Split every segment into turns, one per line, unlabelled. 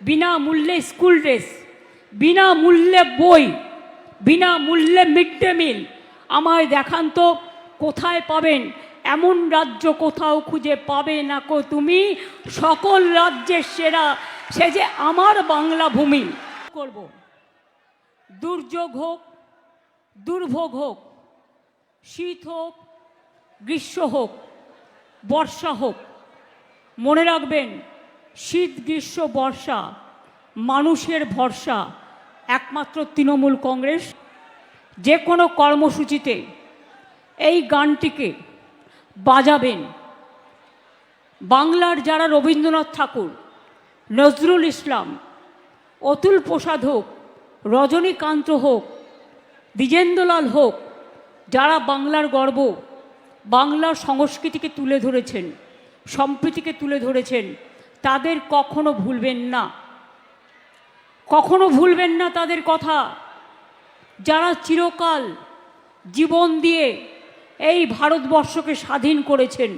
বিনামূল্যে school dress, বিনামূল্যে বই, বিনামূল্যে মিড ডে মিল আমায় দেখান তো, কোথায় পাবেন? এমন রাজ্য কোথাও খুঁজে পাবে না কো তুমি? সকল রাজ্যের সেরা, সে যে আমার বাংলা ভূমি। করব। দুর্যোগ হোক, দুর্ভোগ হোক, শীত হোক, গ্রীষ্ম হোক, বর্ষা হোক, মনে রাখবেন শীত, গ্রীষ্ম, বর্ষা, মানুষের ভরসা, একমাত্র তৃণমূল কংগ্রেস। যে কোনো কর্মসূচিতে এই গানটিকে বাজাবেন। বাংলার যারা রবীন্দ্রনাথ ঠাকুর, নজরুল ইসলাম, অতুল প্রসাদ হোক, রজনীকান্ত হোক, দ্বিজেন্দ্রলাল হোক, যারা বাংলার গর্ব, বাংলার সংস্কৃতিকে তুলে ধরেছেন, সম্প্রীতিকে তুলে ধরেছেন তাদের কখনো ভুলবেন না। কখনো ভুলবেন না তাদের কথা। যারা চিরকাল জীবন দিয়ে এই ভারতবর্ষকে স্বাধীন করেছেন,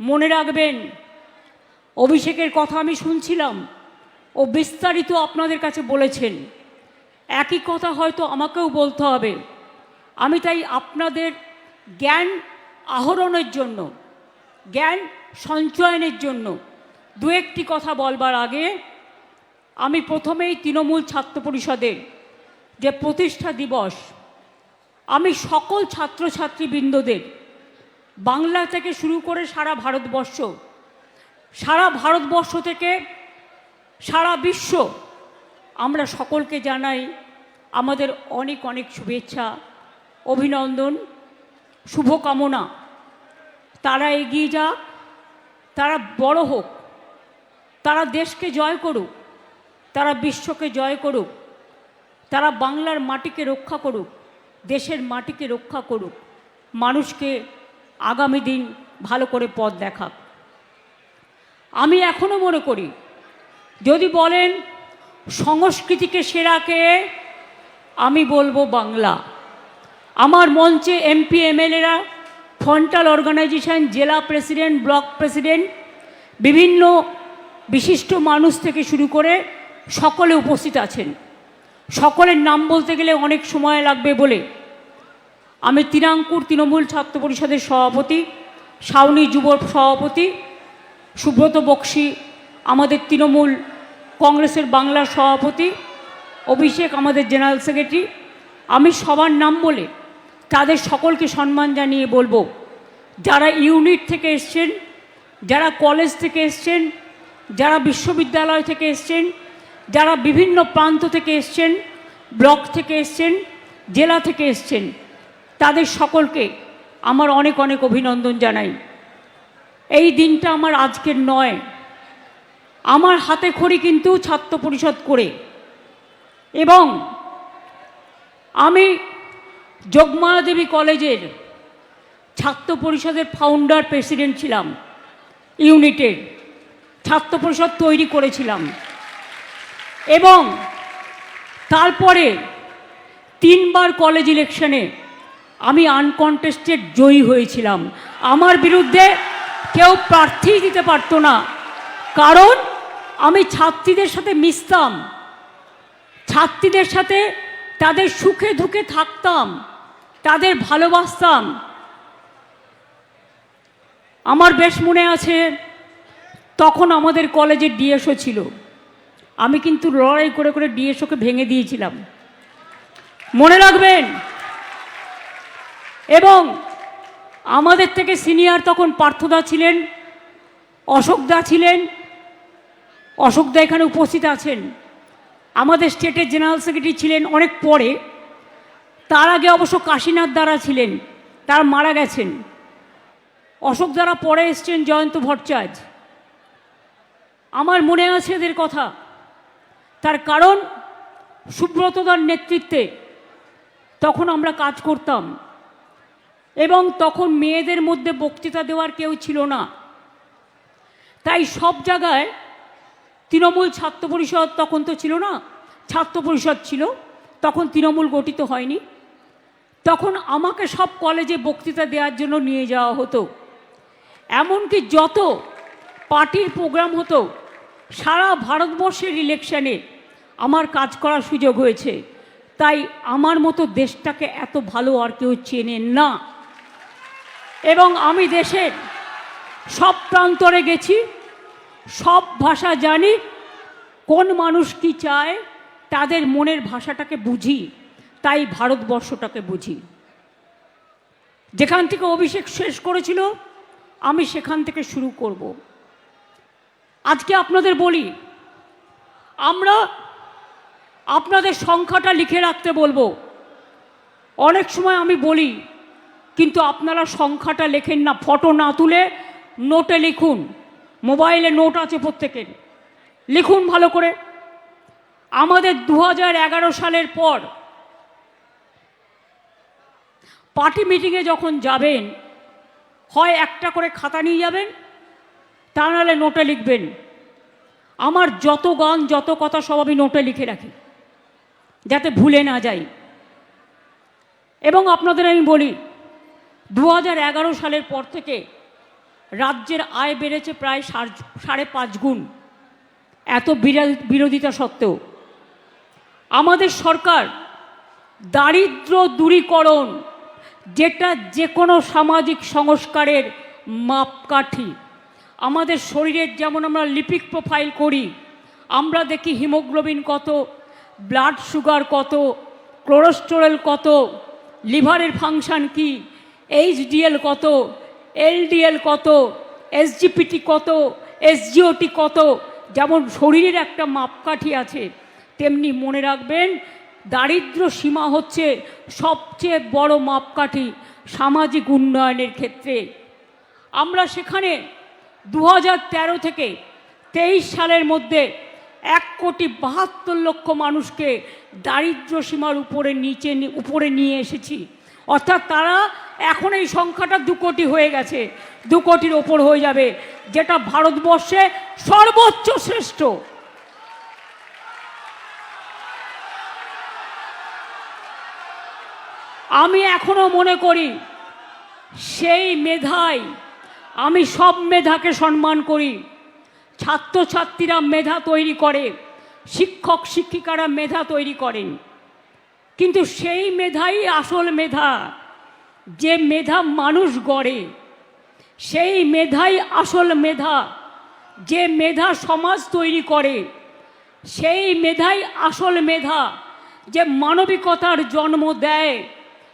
মনে রাখবেন, অভিষেকের কথা আমি শুনছিলাম ও বিস্তারিত আপনাদের কাছে বলেছেন। একই কথা হয়তো আমাকেও বলতে হবে। আমি তাই আপনাদের জ্ঞান আহরণের জন্য, জ্ঞান সঞ্চয়নের জন্য দু একটি কথা বলবার আগে আমি প্রথমেই তৃণমূল ছাত্র পরিষদের যে প্রতিষ্ঠা দিবস, আমি সকল ছাত্রছাত্রীবৃন্দদের বাংলা থেকে শুরু করে সারা ভারতবর্ষ সারা ভারতবর্ষ থেকে সারা বিশ্ব আমরা সকলকে জানাই আমাদের অনেক অনেক শুভেচ্ছা, অভিনন্দন, শুভকামনা। তারা এগিয়ে যাক, তারা বড় হোক। তারা দেশকে জয় করুক, তারা বিশ্বকে জয় করুক, তারা বাংলার মাটিকে রক্ষা করুক, দেশের মাটিকে রক্ষা করুক, মানুষকে আগামী দিন ভালো করে পথ দেখাক। আমি এখনও মনে করি, যদি বলেন সংস্কৃতিকে সেরাকে আমি বলব বাংলা। আমার মঞ্চে এমপি, এমএলএরা ফ্রন্টাল অর্গানাইজেশন জেলা প্রেসিডেন্ট, ব্লক প্রেসিডেন্ট, বিভিন্ন বিশিষ্ট মানুষ থেকে শুরু করে সকলে উপস্থিত আছেন। সকলের নাম বলতে গেলে অনেক সময় লাগবে বলে। আমি তিনাঙ্কুর তৃণমূল ছাত্র পরিষদের সভাপতি সাউনি যুব সভাপতি, সুব্রত বক্সি, আমাদের তৃণমূল কংগ্রেসের বাংলার সভাপতি, অভিষেক আমাদের জেনারেল সেক্রেটারি। আমি সবার নাম বলে তাদের সকলকে সম্মান জানিয়ে বলব। যারা ইউনিট থেকে এসছেন, যারা কলেজ থেকে এসছেন যারা বিশ্ববিদ্যালয় থেকে এসছেন, যারা বিভিন্ন প্রান্ত থেকে এসছেন, ব্লক থেকে এসছেন, জেলা থেকে এসছেন, তাদের সকলকে আমার অনেক অনেক অভিনন্দন জানাই। এই দিনটা আমার আজকের নয়। আমার হাতে খড়ি কিন্তু ছাত্র পরিষদ করে। এবং আমি যোগমায়া দেবী কলেজের ছাত্র পরিষদের ফাউন্ডার প্রেসিডেন্ট ছিলাম, ইউনিটের। ছাত্র পরিষদ তৈরি করেছিলাম। এবং তারপরে তিনবার কলেজ ইলেকশনে আমি আনকন্টেস্টেড জয়ী হয়েছিলাম। আমার বিরুদ্ধে কেউ প্রার্থী দিতে পারতো না। কারণ আমি ছাত্রীদের সাথে মিশতাম। ছাত্রীদের সাথে তাদের সুখে দুঃখে থাকতাম। তাদের ভালোবাসতাম। আমার বেশ মনে আছে তখন আমাদের কলেজে ডিএসও ছিল। আমি কিন্তু লড়াই করে করে ডিএসওকে ভেঙে দিয়েছিলাম। মনে রাখবেন? এবং আমাদের থেকে সিনিয়র তখন পার্থদা ছিলেন অশোকদা ছিলেন অশোকদা এখানে উপস্থিত আছেন। আমাদের স্টেটের জেনারেল সেক্রেটারি ছিলেন অনেক পরে। তার আগে অবশ্য কাশীনাথ দ্বারা ছিলেন, তারা মারা গেছেন। অশোক দ্বারা পরে এসছেন জয়ন্ত ভট্টাচার্য। আমার মনে আছে এদের কথা। তার কারণ সুব্রতদার নেতৃত্বে তখন আমরা কাজ করতাম। এবং তখন মেয়েদের মধ্যে বক্তৃতা দেওয়ার কেউ ছিল না। তাই সব জায়গায় তৃণমূল ছাত্র পরিষদ তখন তো ছিল না, ছাত্র পরিষদ ছিল, তখন তৃণমূল গঠিত হয়নি। তখন আমাকে সব কলেজে বক্তৃতা দেওয়ার জন্য নিয়ে যাওয়া হতো। এমনকি যত পার্টির প্রোগ্রাম হতো সারা ভারতবর্ষের ইলেকশনে আমার কাজ করার সুযোগ হয়েছে। তাই আমার মতো দেশটাকে এত ভালো আর কেউ চেনে না। এবং আমি দেশের সব প্রান্তরে গেছি, সব ভাষা জানি, কোন মানুষ কি চায় তাদের মনের ভাষাটাকে বুঝি, তাই ভারতবর্ষটাকে বুঝি। যেখান থেকে অভিষেক শেষ করেছিল, আমি সেখান থেকে শুরু করব। আজকে আপনাদের বলি, আমরা আপনাদের সংখ্যাটা লিখে রাখতে বলব। অনেক সময় আমি বলি, কিন্তু আপনারা সংখ্যাটা লেখেন না, ফটো না তুলে নোটে লিখুন। মোবাইলে নোট আছে প্রত্যেকের। লিখুন ভালো করে। আমাদের দু হাজার এগারো সালের পর পার্টি মিটিংয়ে যখন যাবেন, হয় একটা করে খাতা নিয়ে যাবেন তা নাহলে নোটে লিখবেন। আমার যত গান, যত কথা সব আমি নোটে লিখে রাখি, যাতে ভুলে না যাই। এবং আপনাদের আমি বলি দু হাজার এগারো সালের পর থেকে রাজ্যের আয় বেড়েছে প্রায় সাড়ে পাঁচ গুণ। এত বিরা- বিরোধিতা সত্ত্বেও। আমাদের সরকার দারিদ্র দূরীকরণ, যেটা যে কোনো সামাজিক সংস্কারের মাপকাঠি আমাদের শরীরের যেমন আমরা লিপিক প্রোফাইল করি, আমরা দেখি হিমোগ্লোবিন কত, ব্লাড সুগার কত কোলেস্টেরল কত, লিভারের ফাংশন কি এইচডিএল কত এলডিএল কত এসজিপিটি কত এসজিওটি কত, যেমন শরীরের একটা মাপকাঠি আছে, তেমনি মনে রাখবেন দারিদ্র সীমা হচ্ছে সবচেয়ে বড় মাপকাঠি সামাজিক উন্নয়নের ক্ষেত্রে। আমরা সেখানে দু থেকে তেইশ সালের মধ্যে এক কোটি বাহাত্তর লক্ষ মানুষকে দারিদ্র সীমার উপরে নিচে উপরে নিয়ে এসেছি। অর্থাৎ তারা এখন এই সংখ্যাটা দু কোটি হয়ে গেছে, দু কোটির ওপর হয়ে যাবে, যেটা ভারতবর্ষে সর্বোচ্চ শ্রেষ্ঠ। আমি এখনও মনে করি, সেই মেধায় আমি সব মেধাকে সম্মান করি। ছাত্রছাত্রীরা মেধা তৈরি করে, শিক্ষক শিক্ষিকারা মেধা তৈরি করেন কিন্তু সেই মেধাই আসল মেধা। যে মেধা মানুষ গড়ে, সেই মেধাই আসল মেধা। যে মেধা সমাজ তৈরি করে, সেই মেধাই আসল মেধা। যে মানবিকতার জন্ম দেয়,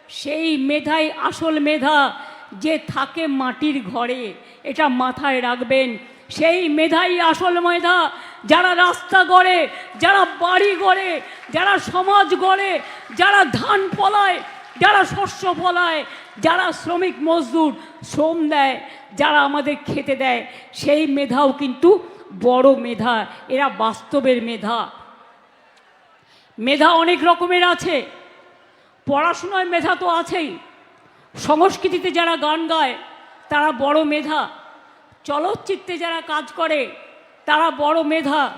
সেই মেধাই আসল মেধা। যে থাকে মাটির ঘরে, এটা মাথায় রাখবেন। সেই মেধাই আসল মেধা, যারা রাস্তা গড়ে, যারা বাড়ি গড়ে, যারা সমাজ গড়ে, যারা ধান ফলায়, যারা শস্য ফলায়, যারা শ্রমিক মজদুর শ্রম দেয়, যারা আমাদের খেতে দেয়, সেই মেধাও কিন্তু বড় মেধা, এরা বাস্তবের মেধা। মেধা অনেক রকমের আছে, পড়াশোনায় মেধা তো আছেই। সংস্কৃতিতে যারা গান গায়, তারা বড় মেধা। চলচ্চিত্রে যারা কাজ করে, তারা বড় মেধা।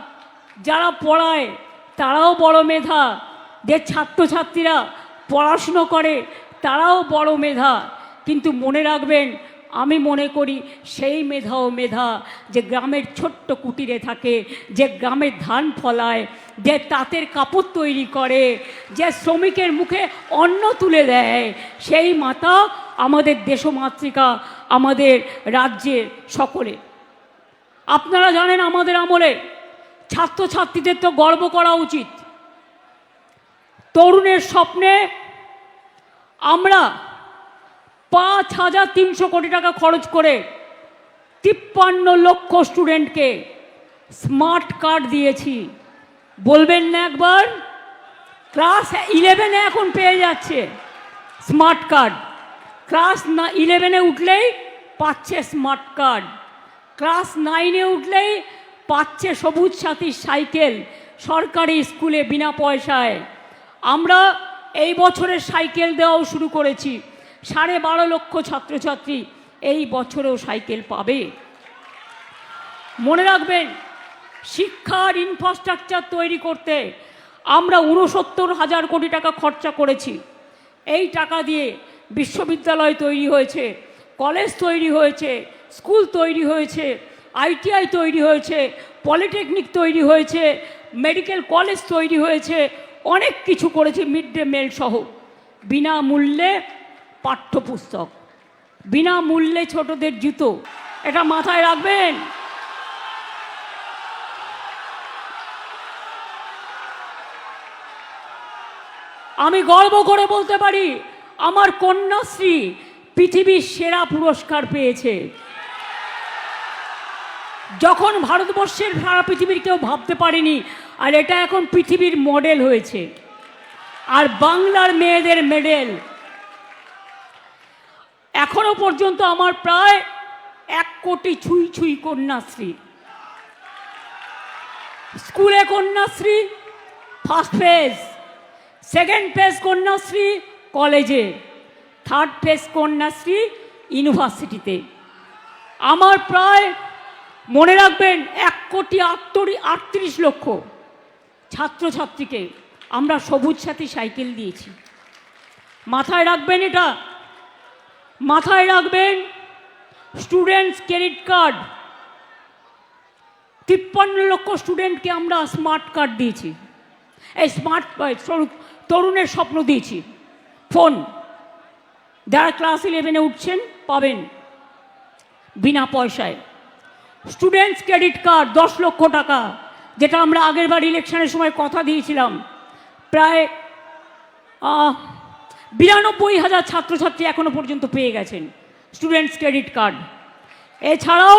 যারা পড়ায়, তারাও বড় মেধা। যে ছাত্রছাত্রীরা পড়াশুনো করে, তারাও বড় মেধা। কিন্তু মনে রাখবেন, আমি মনে করি সেই মেধাও মেধা যে গ্রামের ছোট্ট কুটিরে থাকে, যে গ্রামের ধান ফলায় যে তাঁতের কাপড় তৈরি করে, যে শ্রমিকের মুখে অন্ন তুলে দেয়, সেই মাতা আমাদের দেশমাতৃকা, আমাদের রাজ্যের সকলে। আপনারা জানেন আমাদের আমলে ছাত্রছাত্রীদের তো গর্ব করা উচিত। তরুণের স্বপ্নে আমরা পাঁচ হাজার তিনশো কোটি টাকা খরচ করে তিপ্পান্ন লক্ষ স্টুডেন্টকে স্মার্ট কার্ড দিয়েছি। বলবেন না একবার? ক্লাস ইলেভেনে এখন পেয়ে যাচ্ছে স্মার্ট কার্ড ক্লাস না ইলেভেনে উঠলেই পাচ্ছে স্মার্ট কার্ড ক্লাস নাইনে উঠলেই পাচ্ছে সবুজ সাথীর সাইকেল সরকারি স্কুলে বিনা পয়সায়। আমরা এই বছরের সাইকেল দেওয়াও শুরু করেছি। সাড়ে বারো লক্ষ ছাত্রছাত্রী এই বছরেও সাইকেল পাবে। মনে রাখবেন শিক্ষার ইনফ্রাস্ট্রাকচার তৈরি করতে আমরা উনসত্তর হাজার কোটি টাকা খরচা করেছি। এই টাকা দিয়ে বিশ্ববিদ্যালয় তৈরি হয়েছে, কলেজ তৈরি হয়েছে, স্কুল তৈরি হয়েছে, আইটিআই তৈরি হয়েছে, পলিটেকনিক তৈরি হয়েছে, মেডিকেল কলেজ তৈরি হয়েছে, অনেক কিছু করেছে মিড ডে মিল সহ। বিনামূল্যে পাঠ্যপুস্তক, বিনামূল্যে ছোটদের জুতো, এটা মাথায় রাখবেন? আমি গর্ব করে বলতে পারি, আমার কন্যাশ্রী পৃথিবীর সেরা পুরস্কার পেয়েছে। যখন ভারতবর্ষের সারা পৃথিবীর কেউ ভাবতে পারেনি, আর এটা এখন পৃথিবীর মডেল হয়েছে। আর বাংলার মেয়েদের মেডেল। এখনও পর্যন্ত আমার প্রায় এক কোটি ছুঁই ছুঁই কন্যাশ্রী। স্কুলে Kanyashree first phase second phase Kanyashree কলেজে থার্ড ফেজ কন্যাশ্রী ইউনিভার্সিটিতে আমার প্রায়, মনে রাখবেন, এক কোটি আটত্রি আটত্রিশ লক্ষ ছাত্রছাত্রীকে আমরা সবুজ সাথী সাইকেল দিয়েছি। মাথায় রাখবেন এটা। মাথায় রাখবেন স্টুডেন্টস ক্রেডিট কার্ড তিপ্পান্ন লক্ষ স্টুডেন্টকে আমরা স্মার্ট কার্ড দিয়েছি। এই স্মার্ট তরুণের স্বপ্ন দিয়েছি। ফোন। যারা ক্লাস ইলেভেনে উঠছেন, পাবেন। বিনা পয়সায়। স্টুডেন্টস ক্রেডিট কার্ড দশ লক্ষ টাকা, যেটা আমরা আগের বার ইলেকশনের সময় কথা দিয়েছিলাম। প্রায় বিরানব্বই হাজার ছাত্রছাত্রী এখনও পর্যন্ত পেয়ে গেছেন স্টুডেন্টস ক্রেডিট কার্ড এছাড়াও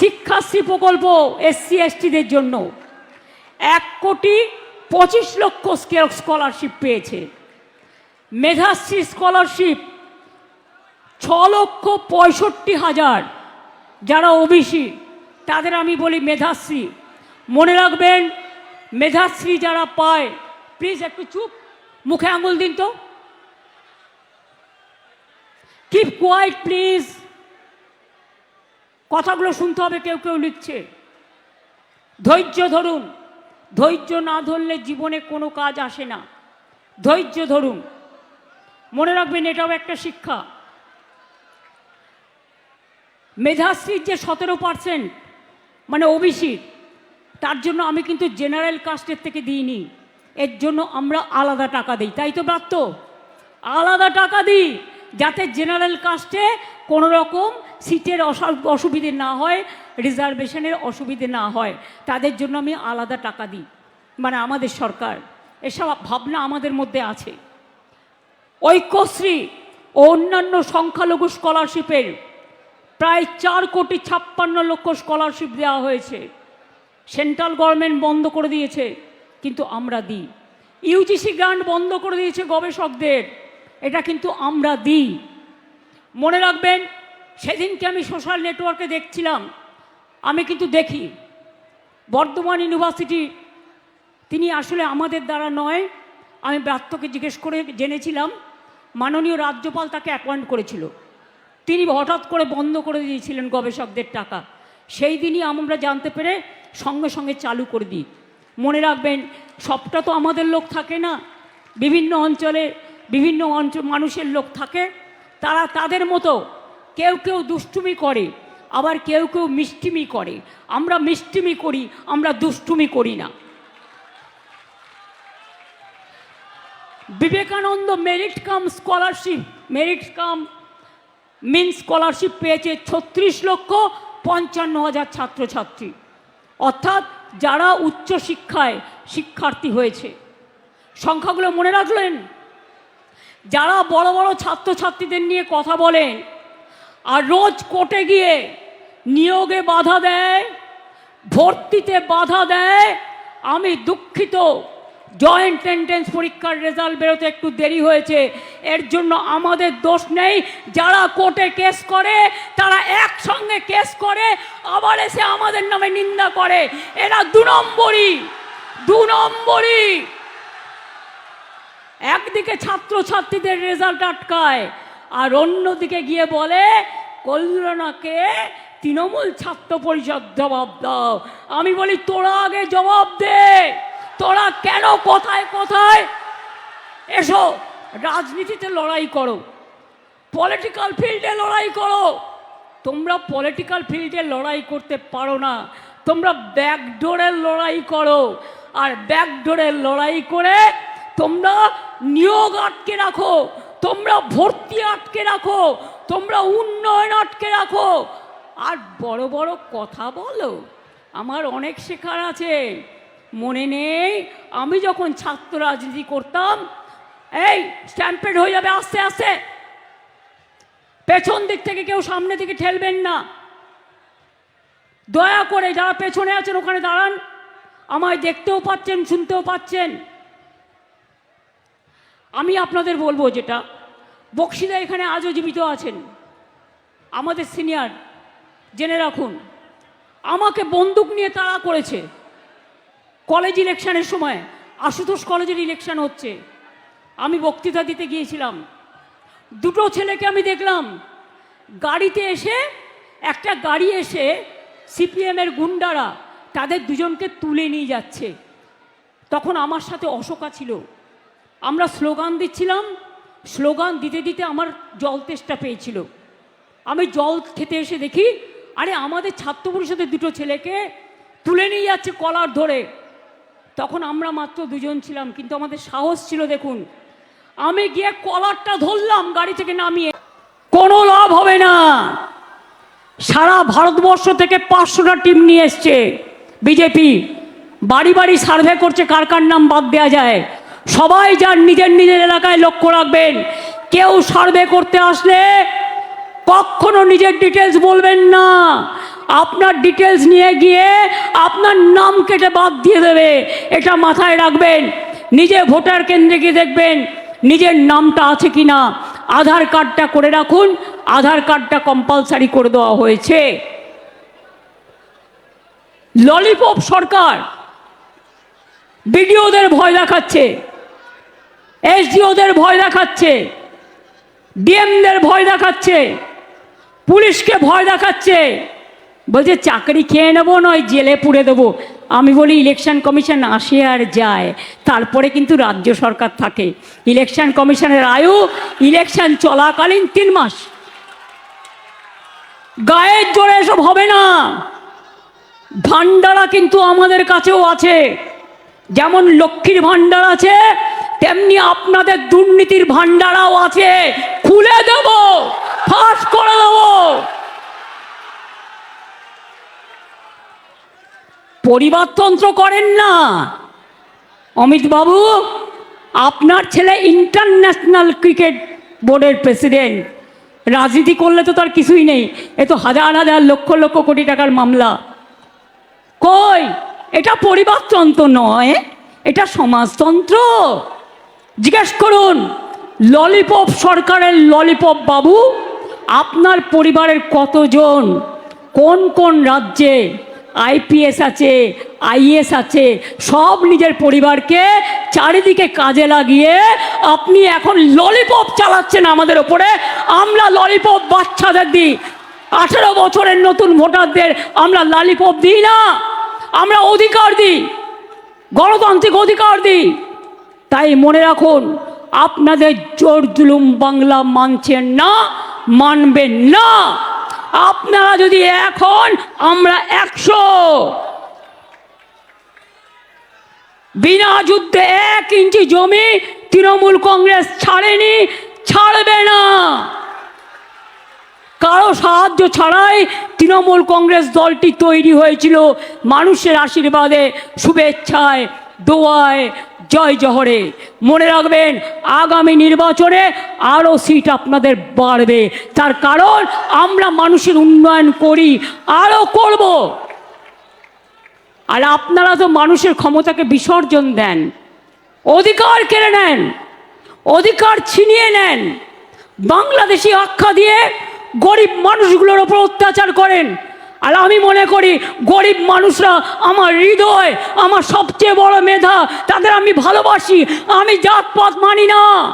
শিক্ষাশ্রী প্রকল্প এসসি, এসটিদের জন্য। এক কোটি পঁচিশ লক্ষ স্কলারশিপ পেয়েছে। মেধাশ্রী স্কলারশিপ ছ লক্ষ পঁয়ষট্টি হাজার। যারা ওবিসি, তাদের আমি বলি মেধাশ্রী। মনে রাখবেন, মেধাশ্রী যারা পায় প্লিজ একটু চুপ, মুখে আঙুল দিন তো। কিপ কোয়াইট প্লিজ কথাগুলো শুনতে হবে, কেউ কেউ লিখছে। ধৈর্য ধরুন। ধৈর্য না ধরলে জীবনে কোনো কাজ আসে না। ধৈর্য ধরুন। মনে রাখবেন এটাও একটা শিক্ষা। মেধাশ্রীর যে সতেরো পার্সেন্ট মানে ওবিসি তার জন্য আমি কিন্তু জেনারেল কাস্টের থেকে দিইনি। এর জন্য আমরা আলাদা টাকা দিই, তাই তো ব্রাত্য আলাদা টাকা দিই, যাতে জেনারেল কাস্টে কোনো রকম সিটের অসুবিধে না হয় রিজার্ভেশনের অসুবিধে না হয়, তাদের জন্য আমি আলাদা টাকা দিই। মানে আমাদের সরকার, এসব ভাবনা আমাদের মধ্যে আছে। ঐক্যশ্রী ও অন্যান্য সংখ্যালঘু স্কলারশিপের প্রায় চার কোটি ছাপ্পান্ন লক্ষ স্কলারশিপ দেওয়া হয়েছে। সেন্ট্রাল গভর্নমেন্ট বন্ধ করে দিয়েছে, কিন্তু আমরা দিই। ইউজিসি গ্রান্ট বন্ধ করে দিয়েছে গবেষকদের, এটা কিন্তু আমরা দিই। মনে রাখবেন, সেদিনকে আমি সোশ্যাল নেটওয়ার্কে দেখছিলাম আমি কিন্তু দেখি। বর্ধমান ইউনিভার্সিটি, তিনি আসলে আমাদের দ্বারা নয়, আমি ব্রাত্যকে জিজ্ঞেস করে জেনেছিলাম, মাননীয় রাজ্যপাল তাকে অ্যাপয়েন্ট করেছিল। তিনি হঠাৎ করে বন্ধ করে দিয়েছিলেন গবেষকদের টাকা। সেই দিনই আমরা জানতে পেরে সঙ্গে সঙ্গে চালু করে দিই। মনে রাখবেন, সবটা তো আমাদের লোক থাকে না। বিভিন্ন অঞ্চলে বিভিন্ন অঞ্চল মানুষের লোক থাকে। তারা তাদের মতো কেউ কেউ দুষ্টুমি করে। আবার কেউ কেউ মিষ্টিমি করে। আমরা মিষ্টিমি করি, আমরা দুষ্টুমি করি না। Vivekananda merit cum scholarship merit cum means scholarship পেয়েছে ছত্রিশ লক্ষ পঞ্চান্ন হাজার ছাত্রছাত্রী। অর্থাৎ যারা উচ্চ শিক্ষায় শিক্ষার্থী হয়েছে। সংখ্যাগুলো মনে রাখলেন? যারা বড় বড় ছাত্রছাত্রীদের নিয়ে কথা বলেন, আর রোজ কোর্টে গিয়ে নিয়োগে বাধা দেয়, ভর্তিতে বাধা দেয়। আমি দুঃখিত। জয়েন্ট এন্ট্রেন্স পরীক্ষার রেজাল্ট বেরোতে একটু দেরি হয়েছে। এর জন্য আমাদের দোষ নেই। যারা কোর্টে কেস করে, তারা একসঙ্গে কেস করে, আবার এসে আমাদের নামে নিন্দা করে। এরা দু নম্বরই দু নম্বরই। একদিকে ছাত্রছাত্রীদের রেজাল্ট আটকায়, আর অন্যদিকে গিয়ে বলে কল্যাণাকে তৃণমূল ছাত্র পরিষদ জবাব দাও। আমি বলি, তোরা আগে জবাব দে। তোরা কেন কোথায় কোথায় এসো, রাজনীতিতে লড়াই করো পলিটিক্যাল ফিল্ডে লড়াই করো। তোমরা পলিটিক্যাল ফিল্ডে লড়াই করতে পারো না। তোমরা ব্যাকডোরের লড়াই করো। আর ব্যাকডোরের লড়াই করে তোমরা নিয়োগ আটকে রাখো। তোমরা ভর্তি আটকে রাখো। তোমরা উন্নয়ন আটকে রাখো। আর বড় বড় কথা বলো। আমার অনেক শেখার আছে। মনে নেই, আমি যখন ছাত্র রাজনীতি করতাম, এই স্ট্যাম্পেড হয়ে যাবে আস্তে আস্তে। পেছন দিক থেকে কেউ সামনে দিকে ঠেলবেন না। দয়া করে যারা পেছনে আছেন, ওখানে দাঁড়ান। আমায় দেখতেও পাচ্ছেন, শুনতেও পাচ্ছেন। আমি আপনাদের বলব যেটা, বক্সিদা এখানে আজও জীবিত আছেন। আমাদের সিনিয়র। জেনে রাখুন, আমাকে বন্দুক নিয়ে তাড়া করেছে। কলেজ ইলেকশনের সময় আশুতোষ কলেজের ইলেকশন হচ্ছে। আমি বক্তৃতা দিতে গিয়েছিলাম। দুটো ছেলেকে আমি দেখলাম। গাড়িতে এসে, একটা গাড়ি এসে সিপিএমের গুন্ডারা তাদের দুজনকে তুলে নিয়ে যাচ্ছে। তখন আমার সাথে অশোকা ছিল। আমরা স্লোগান দিচ্ছিলাম। স্লোগান দিতে দিতে আমার জল তেষ্টা পেয়েছিল। আমি জল খেতে এসে দেখি আরে আমাদের ছাত্র পরিষদের দুটো ছেলেকে তুলে নিয়ে যাচ্ছে কলার ধরে। তখন আমরা মাত্র দুজন ছিলাম, কিন্তু আমাদের সাহস ছিল, দেখুন। আমি গিয়ে কলারটা ধরলাম, গাড়ি থেকে নামিয়ে। কোনো লাভ হবে না। সারা ভারতবর্ষ থেকে পাঁচশোটা টিম নিয়ে এসছে বিজেপি। বাড়ি বাড়ি সার্ভে করছে কার কার নাম বাদ দেওয়া যায়। সবাই যার নিজের নিজের এলাকায় লক্ষ্য রাখবেন। কেউ সার্ভে করতে আসলে কখনো নিজের ডিটেলস বলবেন না। আপনার ডিটেলস নিয়ে গিয়ে আপনার নাম কেটে বাদ দিয়ে দেবে। এটা মাথায় রাখবেন। নিজে ভোটার কেন্দ্রে গিয়ে দেখবেন নিজের নামটা আছে কি না আধার কার্ডটা করে রাখুন। আধার কার্ডটা কম্পালসারি করে দেওয়া হয়েছে। ললিপপ সরকার বিডিওদের ভয় দেখাচ্ছে। এসডিওদের ভয় দেখাচ্ছে। ডিএমদের ভয় দেখাচ্ছে। পুলিশকে ভয় দেখাচ্ছে। বলছে, চাকরি খেয়ে নেব নয়, জেলে পুড়ে দেবো। আমি বলি, ইলেকশন কমিশন আসে আর যায়। তারপরে কিন্তু রাজ্য সরকার থাকে। ইলেকশন কমিশনের আয়ু, ইলেকশন চলাকালীন তিন মাস। গায়ের জোরে এসব হবে না। ভান্ডারা কিন্তু আমাদের কাছেও আছে। যেমন লক্ষ্মীর ভান্ডার আছে, তেমনি আপনাদের দুর্নীতির ভান্ডারাও আছে। খুলে দেব। ফাঁস করে দেব। পরিবারতন্ত্র করেন না। অমিত বাবু, আপনার ছেলে ইন্টারন্যাশনাল ক্রিকেট বোর্ডের প্রেসিডেন্ট। রাজনীতি করলে তো তার কিছুই নেই। এ তো হাজার হাজার লক্ষ লক্ষ কোটি টাকার মামলা। কই? এটা পরিবারতন্ত্র নয়, এটা সমাজতন্ত্র। জিজ্ঞেস করুন, ললিপপ সরকারের ললিপপ বাবু আপনার পরিবারের কতজন? কোন কোন রাজ্যে আইপিএস আছে, আইএস আছে, সব নিজের পরিবারকে চারিদিকে কাজে লাগিয়ে আপনি এখন ললিপপ চালাচ্ছেন আমাদের ওপরে। আমরা ললিপপ বাচ্চাদের দিই। আঠেরো বছরের নতুন ভোটারদের আমরা লালিপপ দিই না। আমরা অধিকার দিই। গণতান্ত্রিক অধিকার দিই। তাই মনে রাখুন, আপনাদের জোর জুলুম বাংলা মানছেন না। মানবেন না। আপনারা যদি এখন আমরা একশো। বিনা যুদ্ধে এক ইঞ্চি জমি তৃণমূল কংগ্রেস ছাড়েনি, ছাড়বে না। কারও সাহায্য ছাড়াই তৃণমূল কংগ্রেস দলটি তৈরি হয়েছিল। মানুষের আশীর্বাদে, শুভেচ্ছায়, দোয়ায় জয় জহরে। মনে রাখবেন, আগামী নির্বাচনে আরও সিট আপনাদের বাড়বে। তার কারণ আমরা মানুষের উন্নয়ন করি আরও করব। আর আপনারা তো মানুষের ক্ষমতাকে বিসর্জন দেন, অধিকার কেড়ে নেন, অধিকার ছিনিয়ে নেন। বাংলাদেশি আখ্যা দিয়ে গরিব মানুষগুলোর ওপর অত্যাচার করেন। আর আমি মনে করি গরিব মানুষরা আমার হৃদয়, আমার সবচেয়ে বড় মেধা, তাদের আমি ভালোবাসি। আমি জাতপাত মানি না।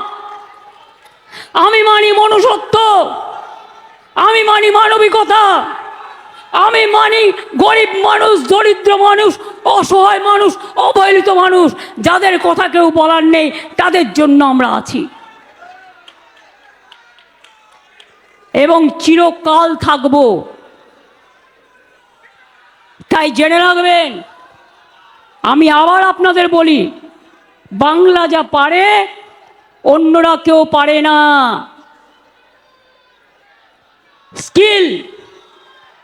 আমি মানি মনুষ্যত্ব। আমি মানি মানবিকতা। আমি মানি গরিব মানুষ, দরিদ্র মানুষ, অসহায় মানুষ, অবহেলিত মানুষ। যাদের কথা কেউ বলার নেই, তাদের জন্য আমরা আছি। এবং চিরকাল থাকব। তাই জেনে রাখবেন, আমি আবার আপনাদের বলি, বাংলা যা পারে, অন্যরা কেউ পারে না। স্কিল,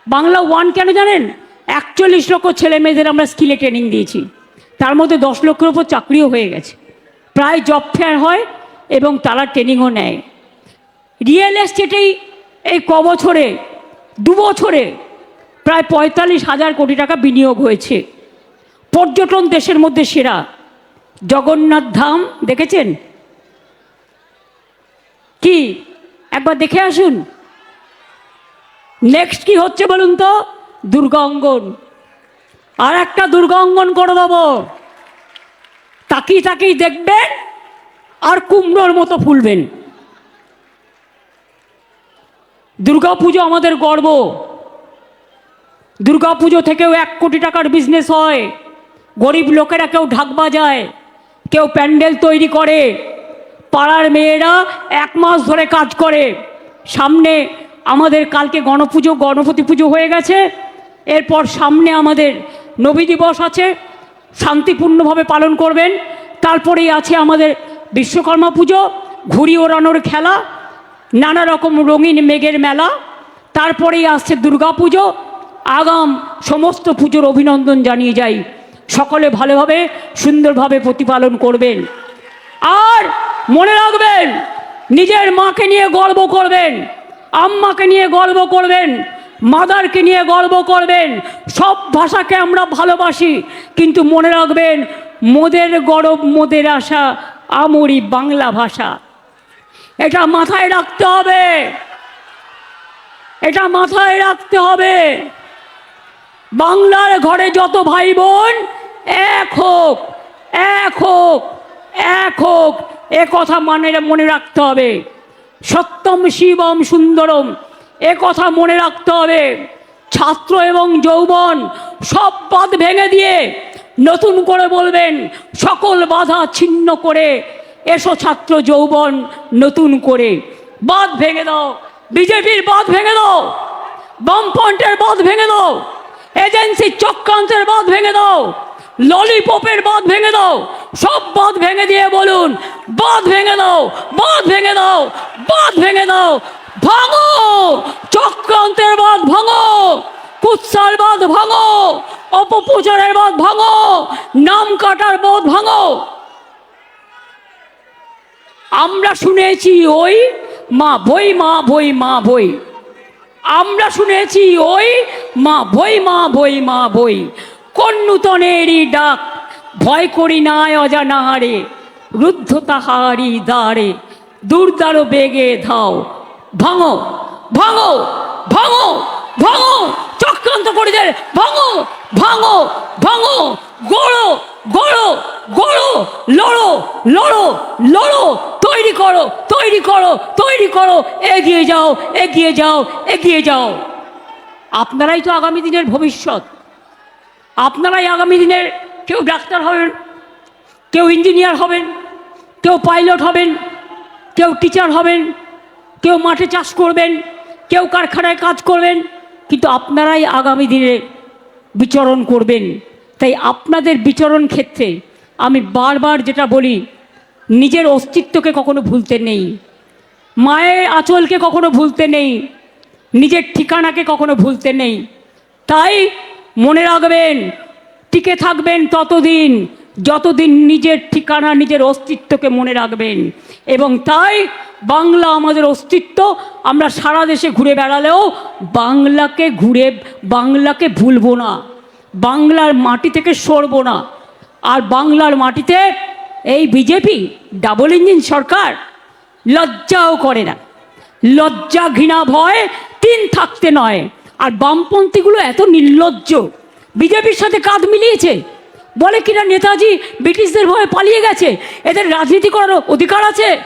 বাংলা ওয়ান কেন জানেন? একচল্লিশ লক্ষ ছেলে মেয়েদের আমরা স্কিলে ট্রেনিং দিয়েছি। তার মধ্যে দশ লক্ষের ওপর চাকরিও হয়ে গেছে। প্রায় জব ফেয়ার হয় এবং তারা ট্রেনিংও নেয়। রিয়েল এস্টেটেই এই ক বছরে, দু বছরে প্রায় পঁয়তাল্লিশ হাজার কোটি টাকা বিনিয়োগ হয়েছে। পর্যটন দেশের মধ্যে সেরা। জগন্নাথ ধাম, দেখেছেন? কি? একবার দেখে আসুন। নেক্সট কি হচ্ছে বলুন তো? দুর্গা অঙ্গন আর একটা দুর্গা অঙ্গন করে দেবো। তাকিয়ে তাকিয়ে দেখবেন আর কুমড়োর মতো ফুলবেন। দুর্গা পুজো আমাদের গর্ব। দুর্গা পুজো থেকেও এক কোটি টাকার বিজনেস হয়। গরিব লোকেরা কেউ ঢাক বাজায়, কেউ প্যান্ডেল তৈরি করে। পাড়ার মেয়েরা এক মাস ধরে কাজ করে। সামনে আমাদের কালকে গণপুজো, গণপতি পুজো হয়ে গেছে। এরপর সামনে আমাদের নবী দিবস আছে। শান্তিপূর্ণভাবে পালন করবেন। তারপরেই আছে আমাদের বিশ্বকর্মা পুজো, ঘুড়ি ওড়ানোর খেলা, নানা রকম রঙিন মেঘের মেলা। তারপরেই আসছে দুর্গা পুজো আগাম সমস্ত পুজোর অভিনন্দন জানিয়ে যাই। সকলে ভালোভাবে, সুন্দরভাবে প্রতিপালন করবেন। আর মনে রাখবেন, নিজের মাকে নিয়ে গর্ব করবেন, আম্মাকে নিয়ে গর্ব করবেন, মাদারকে নিয়ে গর্ব করবেন, সব ভাষাকে আমরা ভালোবাসি। কিন্তু মনে রাখবেন, মোদের গরব, মোদের আশা, আমরি বাংলা ভাষা। এটা মাথায় রাখতে হবে। এটা মাথায় রাখতে হবে। বাংলার ঘরে যত ভাই বোন, এক হোক এক হোক এক হোক, এ কথা মানে মনে রাখতে হবে। সত্যম শিবম সুন্দরম, এ কথা মনে রাখতে হবে। ছাত্র এবং যৌবন সব বাদ ভেঙে দিয়ে নতুন করে বলবেন, সকল বাধা ছিন্ন করে এসো ছাত্র যৌবন নতুন করে। বাদ ভেঙে দাও, বিজেপির বাদ ভেঙে দাও, বামফ্রন্টের বাদ ভেঙে দাও। এজেন্সি চক্রান্তের বাদ ভেঙে দাও। ললিপপের বাদ ভেঙে দাও। সব বাদ ভেঙে দিয়ে বলুন বাদ ভেঙে দাও বাদ ভেঙে দাও বাদ ভেঙে দাও, ভাঙো! চক্রান্তের বাদ ভাঙো! কুৎসার বাদ ভাঙো! অপপ্রচারের বাদ ভাঙো! নাম কাটার বাদ ভাঙো! আমরা শুনেছি ওই মা বই মা বই মা বই। আমরা শুনেছি ওই মা বই মা বই মা বই কোন নূতনেরই ডাক, ভয় করি নাই অজানাহারে রুদ্ধ তাহারি দাঁড়ে দুর্দারো বেগে ধাও। ভাঙো ভাঙো ভাঙো ভাঙো, চক্রান্ত করে দে ভাঙো ভাঙো ভাঙো, গড়ো গড়ো গড়ো, লড়ো লড়ো লড়ো তৈরি করো তৈরি করো তৈরি করো। এগিয়ে যাও এগিয়ে যাও এগিয়ে যাও। আপনারাই তো আগামী দিনের ভবিষ্যৎ। আপনারাই আগামী দিনের কেউ ডাক্তার হবেন, কেউ ইঞ্জিনিয়ার হবেন, কেউ পাইলট হবেন, কেউ টিচার হবেন, কেউ মাঠে চাষ করবেন, কেউ কারখানায় কাজ করবেন, কিন্তু আপনারাই আগামী দিনে বিচরণ করবেন। তাই আপনাদের বিচরণ ক্ষেত্রে আমি বারবার যেটা বলি নিজের অস্তিত্বকে কখনো ভুলতে নেই। মায়ের আঁচলকে কখনো ভুলতে নেই। নিজের ঠিকানাকে কখনো ভুলতে নেই। তাই মনে রাখবেন, টিকে থাকবেন ততদিন, যতদিন নিজের ঠিকানা, নিজের অস্তিত্বকে মনে রাখবেন। এবং তাই বাংলা আমাদের অস্তিত্ব, আমরা সারা দেশে ঘুরে বেড়ালেও বাংলাকে ঘুরে, বাংলাকে ভুলবো না। বাংলার মাটি থেকে সরবো না। আর বাংলার মাটিতে এই বিজেপি ডাবল ইঞ্জিন সরকার লজ্জাও করে না। লজ্জা ঘৃণা ভয় তিন থাকতে নয়। আর বামপন্থীগুলো এত নির্লজ্জ। বিজেপির সাথে কাঁধ মিলিয়েছে। বলে কিনা নেতাজি ব্রিটিশদের ভয়ে পালিয়ে গেছে। এদের রাজনীতি করার অধিকার আছে।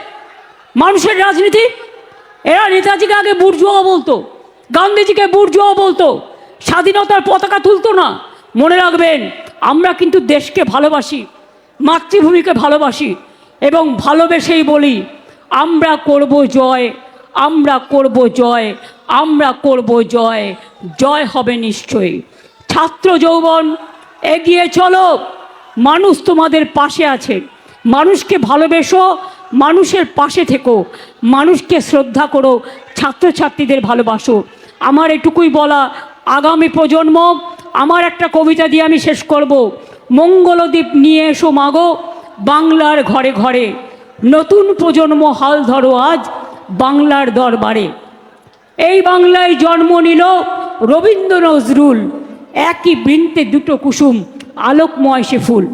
মানুষের রাজনীতি। এরা নেতাজিকে আগে বুর্জুয়া বলতো। গান্ধীজিকে বুর্জুয়া বলতো। স্বাধীনতার পতাকা তুলতো না। মনে রাখবেন, আমরা কিন্তু দেশকে ভালোবাসি। মাতৃভূমিকে ভালোবাসি এবং ভালোবেসেই বলি, আমরা করব জয়, আমরা করব জয়, আমরা করব জয় জয় হবে নিশ্চয়ই। ছাত্র যৌবন, এগিয়ে চলো, মানুষ তোমাদের পাশে আছে। মানুষকে ভালোবেসো, মানুষের পাশে থেকো, মানুষকে শ্রদ্ধা করো, ছাত্রছাত্রীদের ভালোবাসো। আমার এটুকুই বলা আগামী প্রজন্ম, আমার একটা কবিতা দিয়ে আমি শেষ করব। মঙ্গলদ্বীপ নিয়ে এসো মাগো, বাংলার ঘরে ঘরে। নতুন প্রজন্ম হাল ধরো আজ বাংলার দরবারে। এই বাংলায় জন্ম নিল রবীন্দ্র নজরুল। একই বৃন্তে দুটো কুসুম আলোকময় সে ফুল।